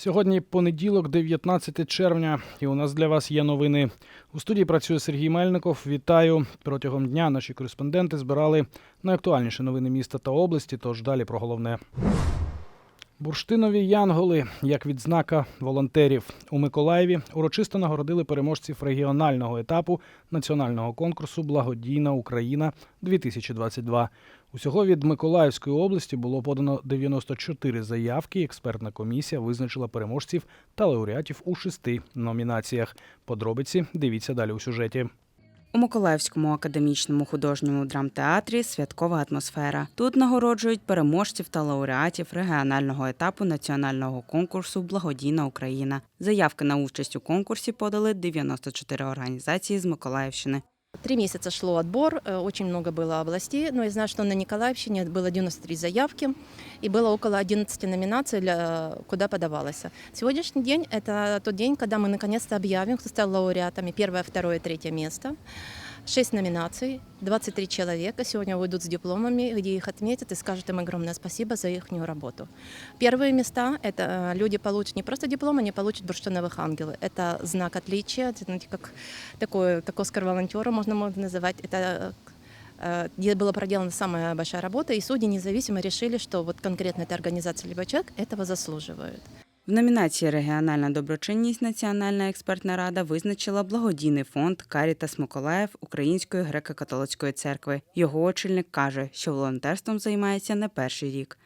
Сьогодні понеділок, 19 червня, і у нас для вас є новини. У студії працює Сергій Мельников. Вітаю. Протягом дня наші кореспонденти збирали найактуальніші новини міста та області. Тож далі про головне. Бурштинові янголи як відзнака волонтерів у Миколаєві урочисто нагородили переможців регіонального етапу національного конкурсу Благодійна Україна 2022 Усього від Миколаївської області було подано 94 заявки. Експертна комісія визначила переможців та лауреатів у шести номінаціях. Подробиці дивіться далі у сюжеті. У Миколаївському академічному художньому драмтеатрі святкова атмосфера. Тут нагороджують переможців та лауреатів регіонального етапу національного конкурсу Благодійна Україна. Заявки на участь у конкурсі подали 94 організації з Миколаївщини. Три месяца шло отбор, э, очень много было областей, но я знаю, что на Николаевщине было 93 заявки и было около 11 номинаций, для, куда подавалось. Сегодняшний день – это тот день, когда мы наконец-то объявим, кто стал лауреатами первое, второе, третье место. Шесть номинаций, 23 человека сегодня выйдут с дипломами, где их отметят и скажут им огромное спасибо за их работу. Первые места – это э, люди получат не просто диплом, они получат бурштиновых ангелы. Это знак отличия, это, знаете, как такой, как Оскар волонтера можно можно называть. Это э, где была проделана самая большая работа, и судьи независимо решили, что вот конкретно эта организация либо человек этого заслуживает. В номінації Регіональна доброчинність Національна експертна рада визначила благодійний фонд Карітас Миколаїв Української греко-католицької церкви. Його очільник каже, що волонтерством займається не перший рік.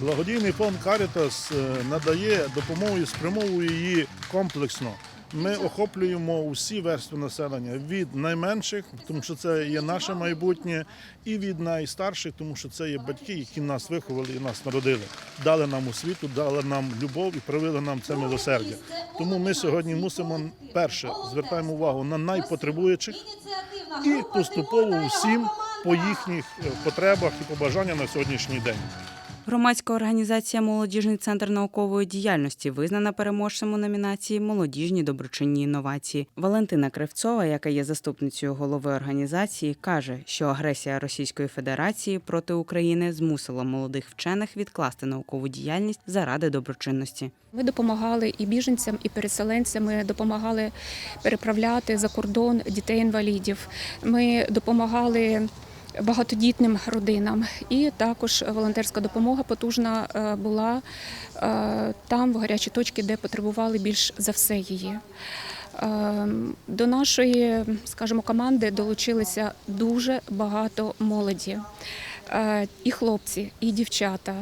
Благодійний фонд Карітас е, надає допомогу і спрямовує її комплексно. Ми охоплюємо усі верстви населення від найменших, тому що це є наше майбутнє, і від найстарших, тому що це є батьки, які нас виховали і нас народили, дали нам освіту, дали нам любов і привили нам це милосердя. Тому ми сьогодні мусимо перше звертаємо увагу на найпотребуючих і поступово усім по їхніх е, потребах і побажанням на сьогоднішній день. Громадська організація Молодіжний центр наукової діяльності визнана переможцем у номінації Молодіжні доброчинні інновації. Валентина Кривцова, яка є заступницею голови організації, каже, що агресія Російської Федерації проти України змусила молодих вчених відкласти наукову діяльність заради доброчинності. Ми допомагали і біженцям, і переселенцям. Допомагали переправляти за кордон дітей-інвалідів. Ми допомагали багатодітним родинам. І також волонтерська допомога потужна е, була е, там, в гарячі точки, де потребували більш за все її. Е, До нашої, скажімо, команди долучилися дуже багато молоді. І хлопці, і дівчата.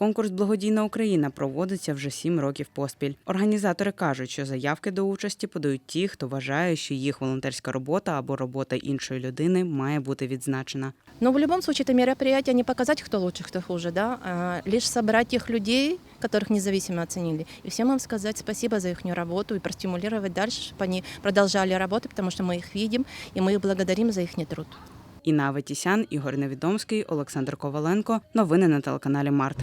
Конкурс Благодійна Україна проводиться вже сім років поспіль. Організатори кажуть, що заявки до участі подають ті, хто вважає, що їх волонтерська робота або робота іншої людини має бути відзначена. Но в любом случае это мероприятие не показать, кто лучше, кто хуже, да, а лишь собрать тех людей, которых независимо оценили, и всем им сказать спасибо за их работу и простимулировать дальше, чтобы они продолжали работать, потому что мы их видим, и мы их благодарим за их труд. Інна Аветісян, Ігор Невідомський, Олександр Коваленко. Новини на телеканалі Март.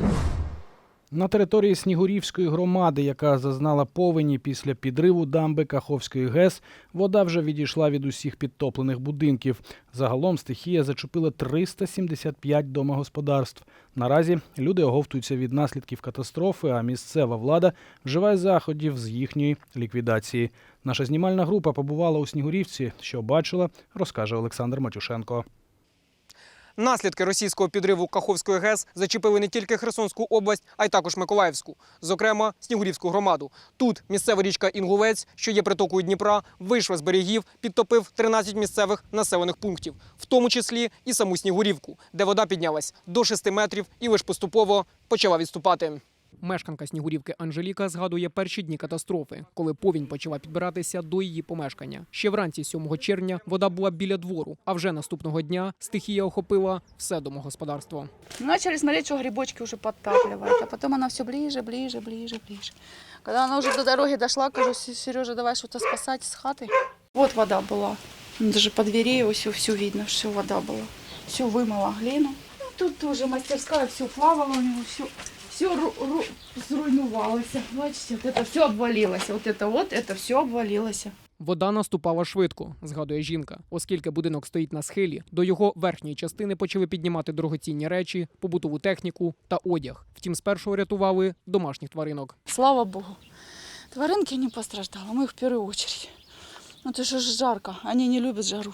На території Снігурівської громади, яка зазнала повені після підриву дамби Каховської ГЕС, вода вже відійшла від усіх підтоплених будинків. Загалом стихія зачепила 375 домогосподарств. Наразі люди оговтуються від наслідків катастрофи, а місцева влада вживає заходів з їхньої ліквідації. Наша знімальна група побувала у Снігурівці. Що бачила, розкаже Олександр Матюшенко. Наслідки російського підриву Каховської ГЕС зачепили не тільки Херсонську область, а й також Миколаївську, зокрема Снігурівську громаду. Тут місцева річка Інгулець, що є притокою Дніпра, вийшла з берегів, підтопив 13 місцевих населених пунктів, в тому числі і саму Снігурівку, де вода піднялась до 6 метрів і лише поступово почала відступати. Мешканка Снігурівки Анжеліка згадує перші дні катастрофи, коли повінь почала підбиратися до її помешкання. Ще вранці 7 червня вода була біля двору, а вже наступного дня стихія охопила все домогосподарство. Начали смотреть, что грибочки уже подтапливают, а потом она все ближе, ближе, ближе, ближе. Когда она уже до дороги дошла, кажу, Сережа, давай что-то спасать с хаты. Вот вода была. Ну, Даже по двери все, все видно, что вода была. Все вымыла глину. Ну, тут тоже мастерская, все плавало у него, все, все ру, ру, зруйнувалося. Бачите, вот это все обвалилось. Вот это вот, это все обвалилось. Вода наступала швидко, згадує жінка, оскільки будинок стоїть на схилі, до його верхньої частини почали піднімати дорогоцінні речі, побутову техніку та одяг. Втім, спершу рятували домашніх тваринок. Слава Богу. Тваринки не постраждали, мы их в первую очередь. Ну это же жарко, они не любят жару.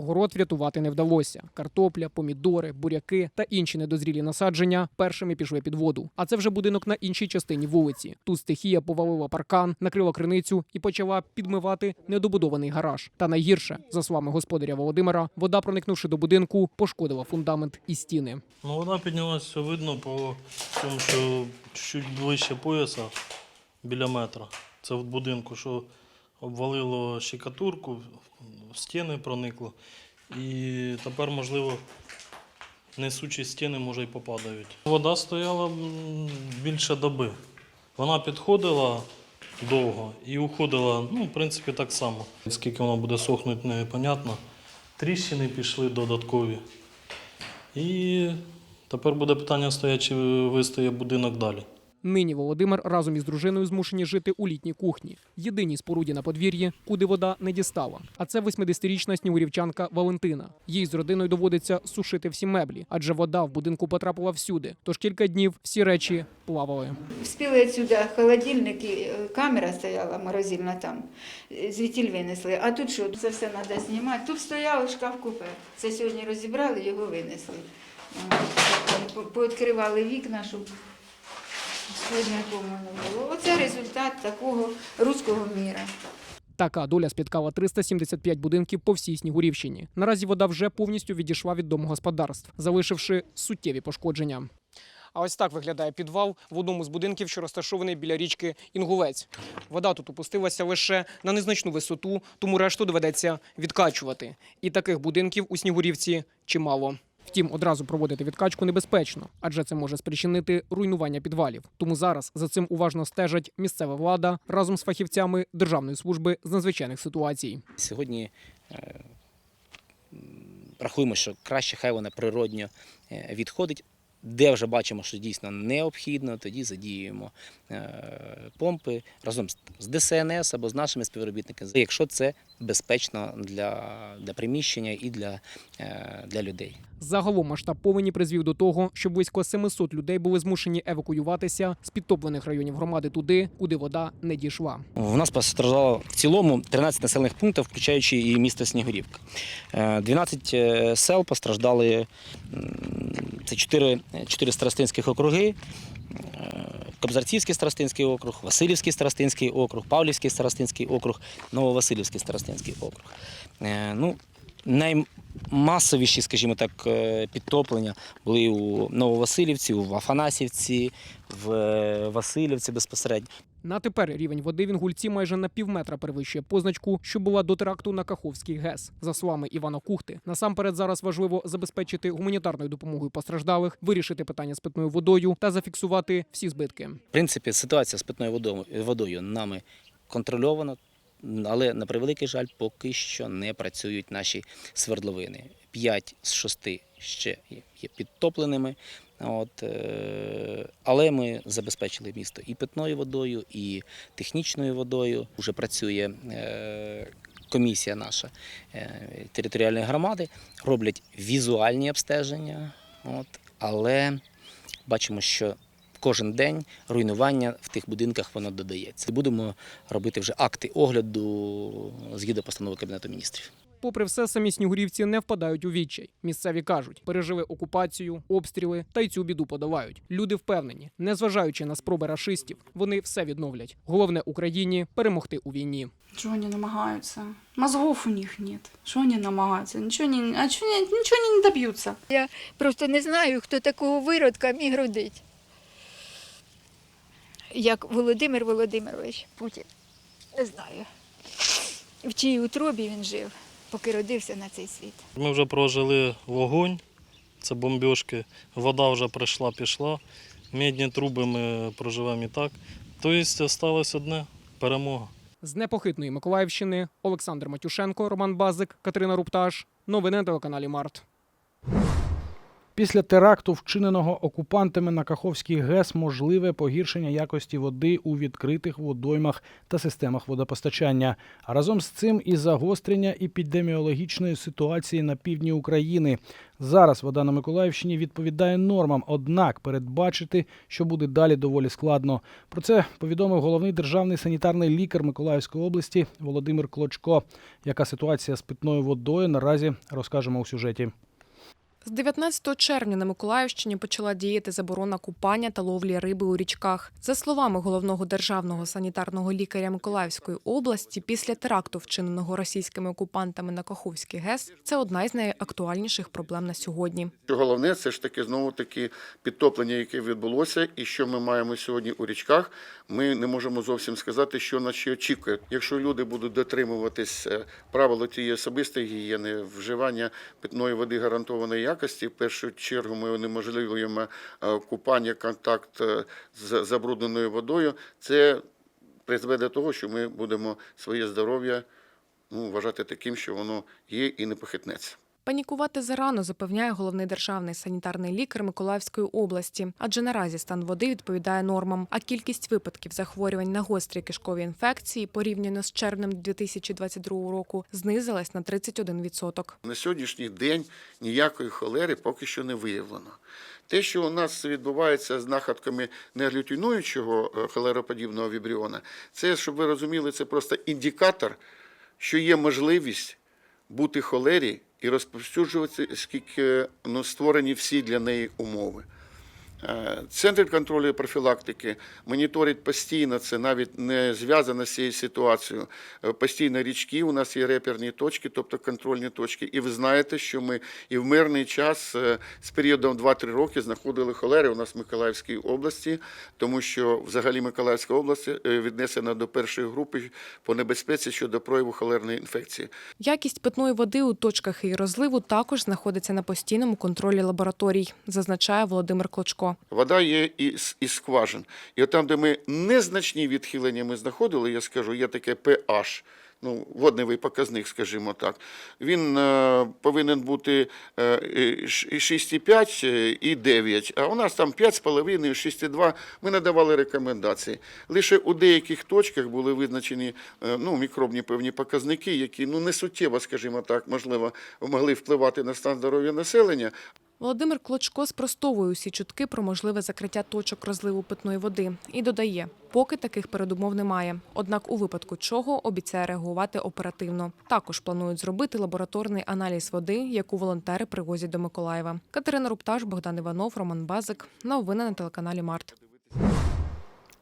Город врятувати не вдалося. Картопля, помідори, буряки та інші недозрілі насадження першими пішли під воду. А це вже будинок на іншій частині вулиці. Тут стихія повалила паркан, накрила криницю і почала підмивати недобудований гараж. Та найгірше, за словами господаря Володимира, вода, проникнувши до будинку, пошкодила фундамент і стіни. Ну, вона піднялась, все видно по тому, що чуть ближче пояса, біля метра. Це в будинку, що обвалило щекатурку, в стіни проникло. І тепер, можливо, несучі стіни, може, й попадають. Вода стояла більше доби. Вона підходила довго і уходила, ну, в принципі, так само. Скільки вона буде сохнути, непонятно. Тріщини пішли додаткові. І тепер буде питання стоять, чи вистоє будинок далі. Нині Володимир разом із дружиною змушені жити у літній кухні, єдиній споруді на подвір'ї, куди вода не дістала. А це 80-річна снігурівчанка Валентина. Їй з родиною доводиться сушити всі меблі, адже вода в будинку потрапила всюди. Тож кілька днів всі речі плавали. Вспіли отсюда холодильник, і е, камера стояла морозильна там, е, звідтіль винесли. А тут що, це все треба знімати. Тут стояв шкаф купе. Це сьогодні розібрали, його винесли. По- Пооткривали вікна, щоб сьогодні не було. Оце результат такого руського міра. Така доля спіткала 375 будинків по всій Снігурівщині. Наразі вода вже повністю відійшла від домогосподарств, залишивши суттєві пошкодження. А ось так виглядає підвал в одному з будинків, що розташований біля річки Інгулець. Вода тут опустилася лише на незначну висоту, тому решту доведеться відкачувати. І таких будинків у Снігурівці чимало. Втім, одразу проводити відкачку небезпечно, адже це може спричинити руйнування підвалів. Тому зараз за цим уважно стежать місцева влада разом з фахівцями Державної служби з надзвичайних ситуацій. Сьогодні е, рахуємо, що краще хай вона природньо е, відходить. Де вже бачимо, що дійсно необхідно, тоді задіюємо е, помпи разом з- ДСНС або з нашими співробітниками, якщо це безпечно для, для приміщення і для, е, для людей. Загалом масштаб повені призвів до того, що близько 700 людей були змушені евакуюватися з підтоплених районів громади туди, куди вода не дійшла. В нас постраждало в цілому 13 населених пунктів, включаючи і місто Снігурівка. Е, 12 е, сел постраждали. Це 4, 4 старостинських округи. е, Кобзарцівський старостинський округ, Васильівський старостинський округ, Павлівський старостинський округ, Нововасилівський старостинський округ. Е, Ну, наймасовіші, скажімо так, е, підтоплення були у Нововасилівці, у Афанасівці, в Васильівці безпосередньо. На тепер рівень води в Інгульці майже на півметра перевищує позначку, що була до теракту на Каховський ГЕС. За словами Івана Кухти, насамперед зараз важливо забезпечити гуманітарною допомогою постраждалих, вирішити питання з питною водою та зафіксувати всі збитки. В принципі, ситуація з питною водою, водою нами контрольована, але на превеликий жаль, поки що не працюють наші свердловини. П'ять з шести ще є підтопленими. От, е, але ми забезпечили місто і питною водою, і технічною водою. Уже працює е, комісія наша е, територіальної громади, роблять візуальні обстеження, от, але бачимо, що кожен день руйнування в тих будинках воно додається. Будемо робити вже акти огляду згідно постанови Кабінету міністрів. Попри все, самі снігурівці не впадають у відчай. Місцеві кажуть, пережили окупацію, обстріли та й цю біду подолають. Люди впевнені, незважаючи на спроби рашистів, вони все відновлять. Головне Україні перемогти у війні. Чего они намагаются? Мозгов у них нет. Что они намагаются? Ничего не, а ничего они не добьются. Просто не знаю, хто такого виродка міг родити. Як Володимир Володимирович Путін. Не знаю. В чиїй утробі він жив, поки родився на цей світ. Ми вже прожили вогонь, це бомбьошки, вода вже прийшла, пішла. Мідні труби ми проживемо і так. Тобто залишилось одне перемога. З непохитної Миколаївщини Олександр Матюшенко, Роман Базик, Катерина Рупташ. Новини на телеканалі Март. Після теракту, вчиненого окупантами на Каховський ГЕС, можливе погіршення якості води у відкритих водоймах та системах водопостачання. А разом з цим і загострення епідеміологічної ситуації на півдні України. Зараз вода на Миколаївщині відповідає нормам, однак передбачити, що буде далі, доволі складно. Про це повідомив головний державний санітарний лікар Миколаївської області Володимир Клочко. Яка ситуація з питною водою наразі розкажемо у сюжеті. З 19 червня на Миколаївщині почала діяти заборона купання та ловлі риби у річках. За словами головного державного санітарного лікаря Миколаївської області, після теракту, вчиненого російськими окупантами на Каховський ГЕС, це одна із найактуальніших проблем на сьогодні. Головне, це ж таки знову таки підтоплення, яке відбулося, і що ми маємо сьогодні у річках. Ми не можемо зовсім сказати, що нас ще очікує. Якщо люди будуть дотримуватись е, правил тієї особистої гігієни, вживання питної води гарантованої якості, в першу чергу ми унеможливлюємо е, купання, контакт е, з забрудненою водою. Це призведе до того, що ми будемо своє здоров'я ну, вважати таким, що воно є і не похитнеться. Панікувати зарано запевняє головний державний санітарний лікар Миколаївської області, адже наразі стан води відповідає нормам. А кількість випадків захворювань на гострі кишкові інфекції порівняно з червнем 2022 року знизилась на 31%. На сьогоднішній день ніякої холери поки що не виявлено. Те, що у нас відбувається з находками неглютинуючого е, холероподібного вібріона, це, щоб ви розуміли, це просто індикатор, що є можливість бути холері і розповсюджуватися, скільки ну, створені всі для неї умови. Е, Центр контролю і профілактики моніторить постійно це, навіть не зв'язано з цією ситуацією. Е, Постійно річки, у нас є реперні точки, тобто контрольні точки. І ви знаєте, що ми і в мирний час е, з періодом 2-3 роки знаходили холери у нас в Миколаївській області, тому що взагалі Миколаївська область віднесена до першої групи по небезпеці щодо прояву холерної інфекції. Якість питної води у точках її розливу також знаходиться на постійному контролі лабораторій, зазначає Володимир Клочко. Вода є із, із скважин. І от там, де ми незначні відхилення ми знаходили, я скажу, є таке pH, ну, водневий показник, скажімо так. Він е, повинен бути е, 6,5 е, і 9, а у нас там 5,5, 6,2. Ми надавали рекомендації. Лише у деяких точках були визначені е, ну, мікробні певні показники, які ну, не суттєво, скажімо так, можливо, могли впливати на стан здоров'я населення, Володимир Клочко спростовує усі чутки про можливе закриття точок розливу питної води і додає, поки таких передумов немає. Однак у випадку чого обіцяє реагувати оперативно. Також планують зробити лабораторний аналіз води, яку волонтери привозять до Миколаєва. Катерина Рупташ, Богдан Іванов, Роман Базик. Новини на телеканалі Март.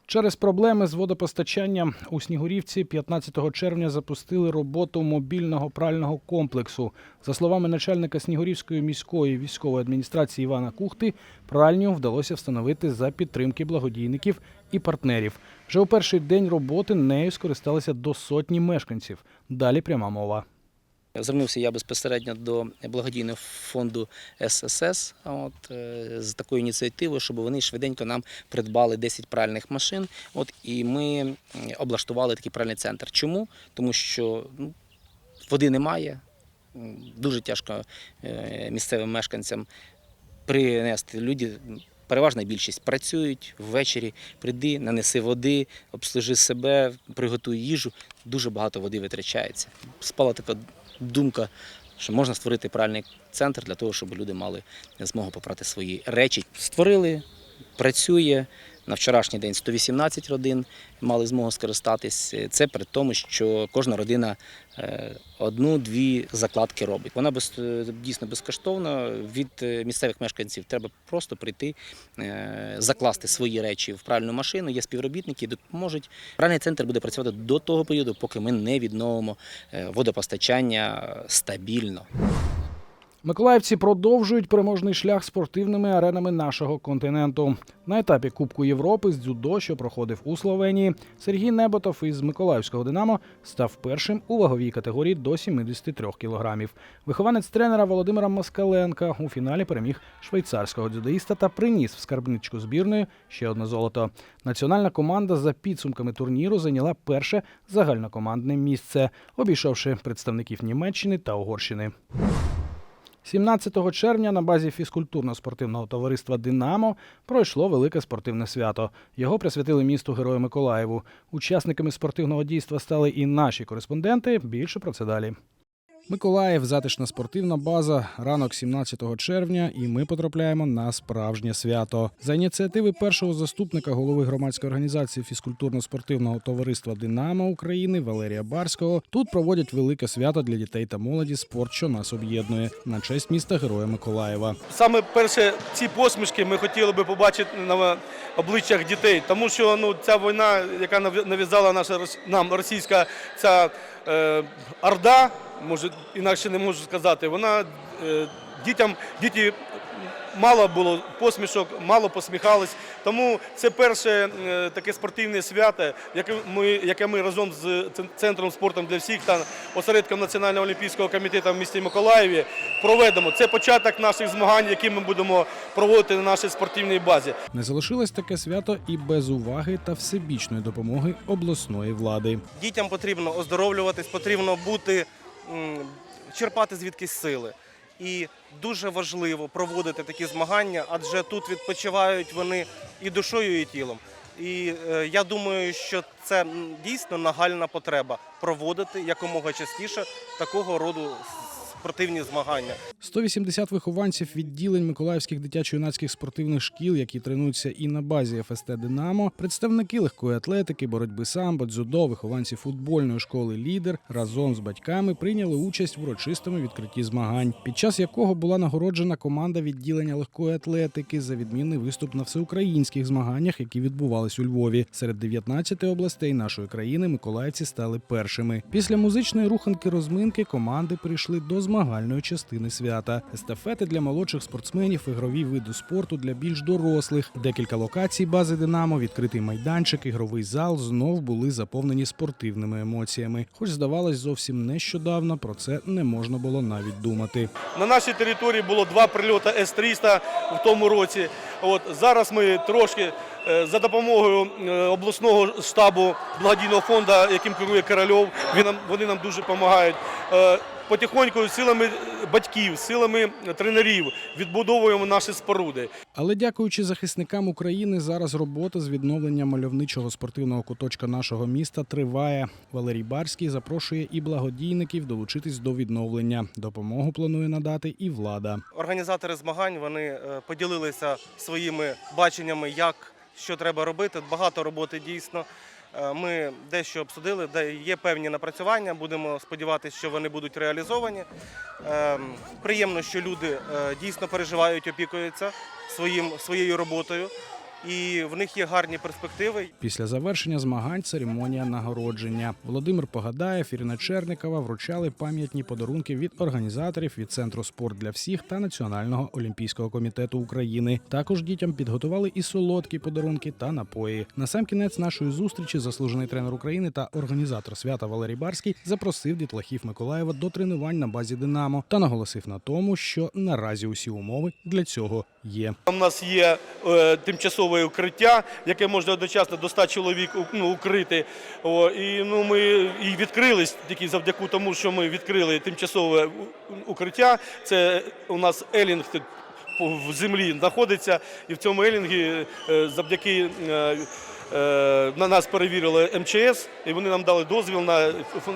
Через проблеми з водопостачанням у Снігурівці 15 червня запустили роботу мобільного прального комплексу. За словами начальника Снігурівської міської військової адміністрації Івана Кухти, пральню вдалося встановити за підтримки благодійників і партнерів. Вже у перший день роботи нею скористалися до сотні мешканців. Далі пряма мова. Звернувся я безпосередньо до благодійного фонду ССС от, е, з такою ініціативою, щоб вони швиденько нам придбали 10 пральних машин. От, і ми облаштували такий пральний центр. Чому? Тому що ну, води немає, дуже тяжко е, місцевим мешканцям принести. Люди, переважна більшість працюють ввечері, прийди, нанеси води, обслужи себе, приготуй їжу. Дуже багато води витрачається. Спала така думка, що можна створити пральний центр для того, щоб люди мали змогу попрати свої речі. Створили, працює. На вчорашній день 118 родин мали змогу скористатись. Це при тому, що кожна родина е, одну-дві закладки робить. Вона без, дійсно безкоштовна. Від е, місцевих мешканців треба просто прийти, е, закласти свої речі в пральну машину. Є співробітники, допоможуть. Пральний центр буде працювати до того періоду, поки ми не відновимо е, водопостачання стабільно. Миколаївці продовжують переможний шлях спортивними аренами нашого континенту. На етапі Кубку Європи з дзюдо, що проходив у Словенії, Сергій Неботов із Миколаївського Динамо став першим у ваговій категорії до 73 кілограмів. Вихованець тренера Володимира Москаленка у фіналі переміг швейцарського дзюдоїста та приніс в скарбничку збірної ще одне золото. Національна команда за підсумками турніру зайняла перше загальнокомандне місце, обійшовши представників Німеччини та Угорщини. 17 червня на базі фізкультурно-спортивного товариства Динамо пройшло велике спортивне свято. Його присвятили місту Герою Миколаєву. Учасниками спортивного дійства стали і наші кореспонденти. Більше про це далі. Миколаїв, затишна спортивна база, ранок 17 червня, і ми потрапляємо на справжнє свято. За ініціативи першого заступника голови громадської організації фізкультурно-спортивного товариства Динамо України Валерія Барського тут проводять велике свято для дітей та молоді спорт, що нас об'єднує на честь міста Героя Миколаєва. Саме перше ці посмішки ми хотіли би побачити на обличчях дітей, тому що ну ця війна, яка нав'я- нав'язала наша нам російська ця е, орда, може інакше не можу сказати, вона е, дітям діти. Мало було посмішок, мало посміхались. Тому це перше е, таке спортивне свято, яке ми, яке ми разом з центром спорту для всіх та осередком Національного олімпійського комітету в місті Миколаєві проведемо. Це початок наших змагань, які ми будемо проводити на нашій спортивній базі. Не залишилось таке свято і без уваги та всебічної допомоги обласної влади. Дітям потрібно оздоровлюватись, потрібно бути, черпати звідкись сили. І дуже важливо проводити такі змагання, адже тут відпочивають вони і душою, і тілом. І е, я думаю, що це дійсно нагальна потреба проводити якомога частіше такого роду спортивні змагання. 180 вихованців відділень Миколаївських дитячо-юнацьких спортивних шкіл, які тренуються і на базі ФСТ Динамо, представники легкої атлетики, боротьби самбо, дзюдо, вихованці футбольної школи Лідер разом з батьками прийняли участь в урочистому відкритті змагань, під час якого була нагороджена команда відділення легкої атлетики за відмінний виступ на всеукраїнських змаганнях, які відбувались у Львові. Серед 19 областей нашої країни миколаївці стали першими. Після музичної руханки розминки команди перейшли до змагальної частини свята. Естафети для молодших спортсменів, ігрові види спорту для більш дорослих. Декілька локацій бази Динамо, відкритий майданчик, ігровий зал знов були заповнені спортивними емоціями. Хоч здавалось, зовсім нещодавно про це не можна було навіть думати. На нашій території було два прильоти С-300 в тому році. От зараз ми трошки е, за допомогою е, обласного штабу благодійного фонду, яким керує Корольов, вони нам дуже допомагають. Потихоньку силами батьків, силами тренерів відбудовуємо наші споруди. Але дякуючи захисникам України, зараз робота з відновлення мальовничого спортивного куточка нашого міста триває. Валерій Барський запрошує і благодійників долучитись до відновлення. Допомогу планує надати і влада. Організатори змагань вони е, поділилися своїми баченнями, як що треба робити. Багато роботи дійсно. Е, Ми дещо обсудили, є певні напрацювання. Будемо сподіватися, що вони будуть реалізовані. Ем, Приємно, що люди е, дійсно переживають, опікуються своєю роботою, і в них є гарні перспективи. Після завершення змагань церемонія нагородження. Володимир Погадаєв, Ірина Черникова вручали пам'ятні подарунки від організаторів від центру спорт для всіх та Національного олімпійського комітету України. Також дітям підготували і солодкі подарунки та напої. На сам кінець нашої зустрічі заслужений тренер України та організатор свята Валерій Барський запросив дітлахів Миколаєва до тренувань на базі Динамо та наголосив на тому, що наразі усі умови для цього є. У нас є е, тимчасове укриття, яке можна одночасно до 100 чоловік ну, укрити. О, і ну, ми і відкрились тільки завдяки тому, що ми відкрили тимчасове укриття. Це у нас елінг в землі знаходиться, і в цьому елінгі е, завдяки. Е, На нас перевірили МЧС, і вони нам дали дозвіл на,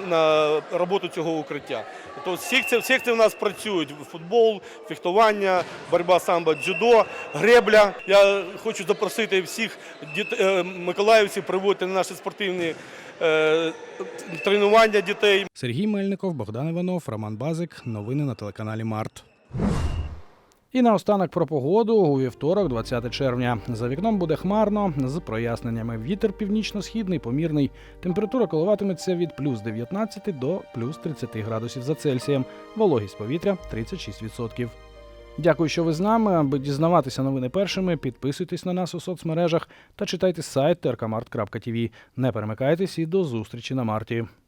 на роботу цього укриття. Тобто секції, секції в нас працюють футбол, фехтування, боротьба самбо, дзюдо, гребля. Я хочу запросити всіх діт... е, миколаївців приводити на наші спортивні е, тренування дітей. Сергій Мельников, Богдан Іванов, Роман Базик. Новини на телеканалі Март. І наостанок про погоду у вівторок, 20 червня. За вікном буде хмарно з проясненнями. Вітер північно-східний, помірний. Температура коливатиметься від плюс 19 до плюс 30 градусів за Цельсієм. Вологість повітря 36%. Дякую, що ви з нами. Аби дізнаватися новини першими, підписуйтесь на нас у соцмережах та читайте сайт trkmart.tv. Не перемикайтесь і до зустрічі на марті.